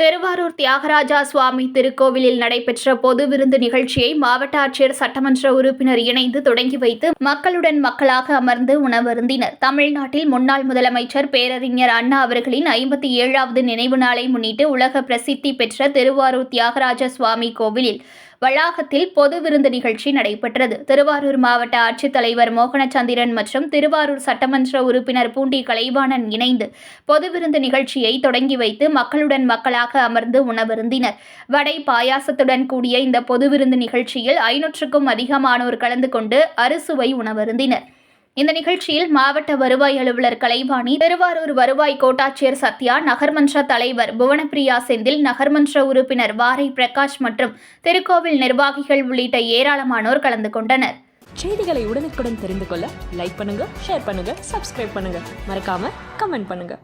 திருவாரூர் தியாகராஜா சுவாமி திருக்கோவிலில் நடைபெற்ற பொது விருந்து நிகழ்ச்சியை மாவட்ட ஆட்சியர் சட்டமன்ற உறுப்பினர் இணைந்து தொடங்கி வைத்து மக்களுடன் மக்களாக அமர்ந்து உணவருந்தினர். தமிழ்நாட்டில் முன்னாள் முதலமைச்சர் பேரறிஞர் அண்ணா அவர்களின் ஐம்பத்தி ஏழாவது நினைவு நாளை முன்னிட்டு உலக பிரசித்தி பெற்ற திருவாரூர் தியாகராஜ சுவாமி கோவிலில் வளாகத்தில் பொது விருந்து நிகழ்ச்சி நடைபெற்றது. திருவாரூர் மாவட்ட ஆட்சித்தலைவர் மோகனச்சந்திரன் மற்றும் திருவாரூர் சட்டமன்ற உறுப்பினர் பூண்டி கலைவாணன் இணைந்து பொது விருந்து நிகழ்ச்சியை தொடங்கி வைத்து மக்களுடன் மக்களாக அமர்ந்து உணவருந்தினர். வடை பாயாசத்துடன் கூடிய இந்த பொது விருந்து நிகழ்ச்சியில் ஐநூற்றுக்கும் அதிகமானோர் கலந்து கொண்டு அறுசுவை உணவருந்தினர். இந்த நிகழ்ச்சியில் மாவட்ட வருவாய் அலுவலர் கலைவாணி திருவாரூர் வருவாய் கோட்டாட்சியர் சத்யா நகர்மன்ற தலைவர் புவனப்பிரியா செந்தில் நகர்மன்ற உறுப்பினர் வாரை பிரகாஷ் மற்றும் திருக்கோவில் நிர்வாகிகள் உள்ளிட்ட ஏராளமானோர் கலந்து கொண்டனர். செய்திகளை உடனுக்குடன் தெரிந்து கொள்ள லைக் பண்ணுங்க ஷேர் பண்ணுங்க சப்ஸ்கிரைப் பண்ணுங்க. மறக்காம கமெண்ட் பண்ணுங்க.